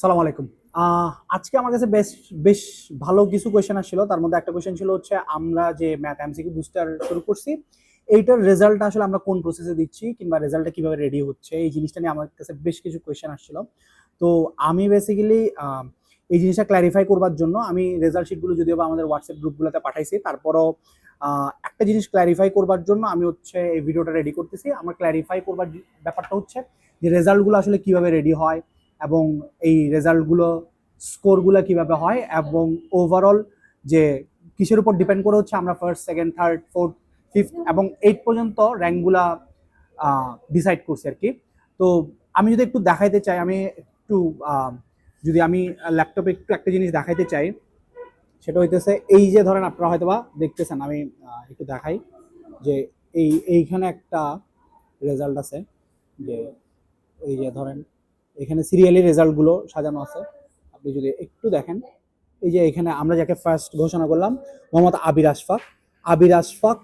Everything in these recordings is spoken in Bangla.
সালাম আলাইকুম। আজকে আমার কাছে বেশ বেশ ভালো কিছু কোয়েশ্চেন আসছিল। তার মধ্যে একটা কোয়েশ্চেন ছিল হচ্ছে, আমরা যে ম্যাথ এমসিকিউ বুস্টার শুরু করছি, এইটার রেজাল্ট আসলে আমরা কোন প্রসেসে দিচ্ছি কিংবা রেজাল্টটা কীভাবে রেডি হচ্ছে, এই জিনিসটা নিয়ে আমার কাছে বেশ কিছু কোয়েশ্চেন আসছিল। তো আমি বেসিক্যালি এই জিনিসটা ক্ল্যারিফাই করবার জন্য আমি রেজাল্ট শিটগুলো যদিও বা আমাদের হোয়াটসঅ্যাপ গ্রুপগুলোতে পাঠাইছি, তারপরও একটা জিনিস ক্ল্যারিফাই করবার জন্য আমি হচ্ছে এই ভিডিওটা রেডি করতেছি। আমার ক্ল্যারিফাই করবার ব্যাপারটা হচ্ছে যে রেজাল্টগুলো আসলে কীভাবে রেডি হয় এবং এই রেজাল্টগুলো স্কোরগুলো কীভাবে হয় এবং ওভারঅল যে কিসের উপর ডিপেন্ড করে হচ্ছে আমরা first second third fourth fifth এবং এইট পর্যন্ত র্যাঙ্কগুলা ডিসাইড করছি আর কি। তো আমি যদি একটু দেখাইতে চাই, আমি একটু যদি আমি ল্যাপটপে একটু একটা জিনিস দেখাইতে চাই, সেটা হইতেছে এই যে ধরেন আপনারা হয়তো বা দেখতেছেন, আমি একটু দেখাই যে এই, এইখানে একটা রেজাল্ট আছে যে এই যে ধরেন এখানে সিরিয়ালি রেজাল্টগুলো সাজানো আছে। আপনি যদি একটু দেখেন, এই যে এখানে আমরা যাকে ফার্স্ট ঘোষণা করলাম, মোহাম্মদ আবির আশফাক। আবির আশফাক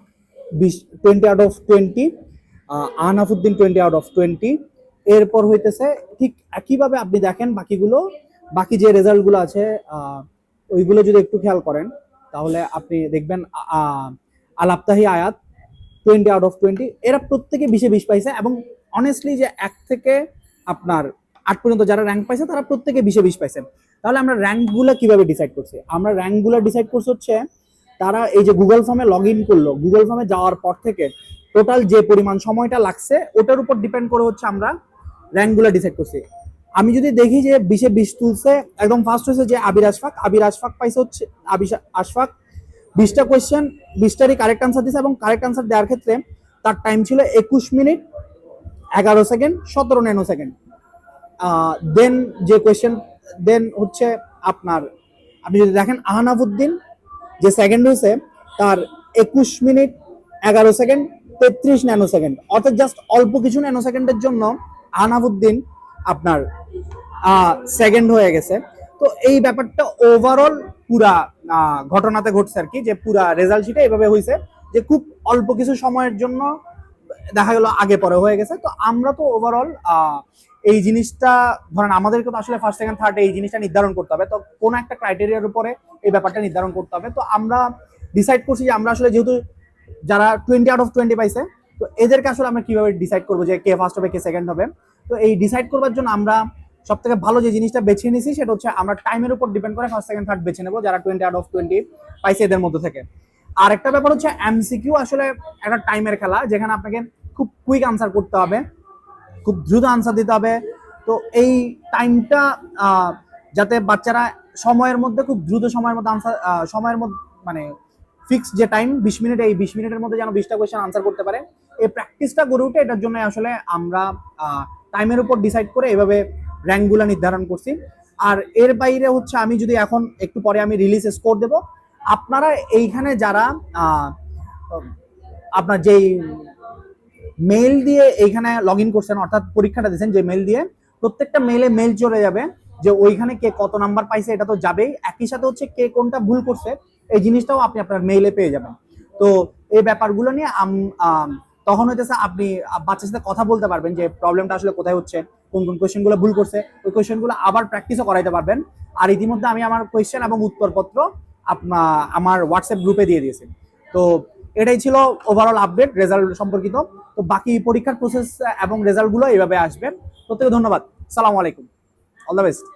বিশ twenty out of twenty Ahnafuddin twenty out of twenty এরপর হইতেছে ঠিক একইভাবে আপনি দেখেন বাকিগুলো, বাকি যে রেজাল্টগুলো আছে ওইগুলো যদি একটু খেয়াল করেন, তাহলে আপনি দেখবেন আলাপ্তাহি আয়াত টোয়েন্টি আউট অফ টোয়েন্টি এরা প্রত্যেকে বিশে বিশ পাইছে এবং অনেস্টলি যে এক থেকে আপনার আট পর্যন্ত যারা র্যাঙ্ক পাইছে, তারা প্রত্যেকে বিশে বিশ পাইছে। তাহলে আমরা র্যাঙ্কগুলো কীভাবে ডিসাইড করছি? আমরা র্যাঙ্কগুলো ডিসাইড করছি হচ্ছে, তারা এই যে গুগল ফর্মে লগ ইন করল। গুগল ফর্মে যাওয়ার পর থেকে টোটাল যে পরিমাণ সময়টা লাগছে, ওটার উপর ডিপেন্ড করে হচ্ছে আমরা র্যাঙ্কগুলো ডিসাইড করছি। আমি যদি দেখি যে বিশে বিশ তুলছে, একদম ফার্স্ট হয়েছে যে আবির আশফাক। আবির আশফাক পাইছে হচ্ছে আবির আশফাক। বিশটা কোয়েশ্চেন বিশটারই কারেক্ট আনসার দিছে এবং কারেক্ট আনসার দেওয়ার ক্ষেত্রে তার টাইম ছিল একুশ মিনিট, এগারো সেকেন্ড সতেরো ন্যানো সেকেন্ড দেন যে কোয়েশ্চেন দেন হচ্ছে আপনার, আপনি যদি দেখেন আহনাফুদ্দিন, যে সেকেন্ড হয়েছে, তার একুশ মিনিট এগারো সেকেন্ড তেত্রিশ ন্যানো সেকেন্ড অর্থাৎ জাস্ট অল্প কিছু ন্যানো সেকেন্ডের জন্য আহনাফুদ্দিন আপনার সেকেন্ড হয়ে গেছে। তো এই ব্যাপারটা ওভারঅল পুরা ঘটনাতে ঘটছে আর কি, যে পুরা রেজাল্ট শিটে এভাবে হয়েছে যে খুব অল্প কিছু সময়ের জন্য দেখা গেল আগে পরে হয়ে গেছে। তো আমরা তো ওভারঅল এই জিনিসটা, ধরেন আমাদেরকে তো আসলে ফার্স্ট সেকেন্ড থার্ড এই জিনিসটা নির্ধারণ করতে হবে। তো কোন একটা ক্রাইটেরিয়ার উপরে এই ব্যাপারটা নির্ধারণ করতে হবে। তো আমরা ডিসাইড করছি যে আমরা আসলে যেহেতু যারা টোয়েন্টি আউট অফ টোয়েন্টি পাইছে, তো এদেরকে আসলে আমরা কীভাবে ডিসাইড করব যে কে ফার্স্ট হবে, কে সেকেন্ড হবে? তো এই ডিসাইড করবার জন্য আমরা সব থেকে ভালো যে জিনিসটা বেছে নিয়েছি সেটা হচ্ছে আমরা টাইমের উপর ডিপেন্ড করে ফার্স্ট সেকেন্ড থার্ড বেছে নেব যারা টোয়েন্টি আউট অফ টোয়েন্টি পাইছে এদের মধ্যে থেকে। আর একটা ব্যাপার হচ্ছে এমসিকিউ আসলে একটা টাইমের খেলা, যেখানে আপনাকে খুব কুইক আনসার করতে হবে, খুব দ্রুত আনসার দিতে হবে। তো এই টাইমটা যাতে বাচ্চারা সময়ের মধ্যে, খুব দ্রুত সময়ের মধ্যে আনসার সময়ের মধ্যে মানে ফিক্স যে টাইম বিশ মিনিট, এই বিশ মিনিটের মধ্যে যেন বিশটা কোয়েশ্চেন আনসার করতে পারে। এই প্র্যাকটিসটা গড়ে উঠে, এটার জন্য আসলে আমরা টাইমের উপর ডিসাইড করে এভাবে র্যাঙ্কগুলো নির্ধারণ করছি। আর এর বাইরে হচ্ছে, আমি যদি এখন একটু পরে আমি রিলিজ স্কোর দেব আপনারা এইখানে যারা আপনার যেই মেল দিয়ে এইখানে লগ ইন করছেন, অর্থাৎ পরীক্ষাটা দিয়েছেন যে মেল দিয়ে, প্রত্যেকটা মেলে মেল চলে যাবে যে ওইখানে কে কত নাম্বার পাইছে, এটা তো যাবেই। একই সাথে হচ্ছে কে কোনটা ভুল করছে, এই জিনিসটাও আপনি আপনার মেইলে পেয়ে যাবেন। তো এই ব্যাপারগুলো নিয়ে তখন হইতেছে আপনি বাচ্চার সাথে কথা বলতে পারবেন যে প্রবলেমটা আসলে কোথায় হচ্ছে, কোন কোন কোয়েশ্চেনগুলো ভুল করছে, ওই কোয়েশ্চেনগুলো আবার প্র্যাকটিসও করাইতে পারবেন। আর ইতিমধ্যে আমি আমার কোয়েশ্চেন এবং উত্তরপত্র আপনা- আমার হোয়াটসঅ্যাপ গ্রুপে দিয়ে দিয়েছি। তো এটাই ছিল ওভারঅল আপডেট রেজাল্ট সম্পর্কিত। তো বাকি পরীক্ষার প্রসেস এবং রেজাল্টগুলো এইভাবে আসবে। প্রত্যেকে ধন্যবাদ। সালাম আলাইকুম। All the best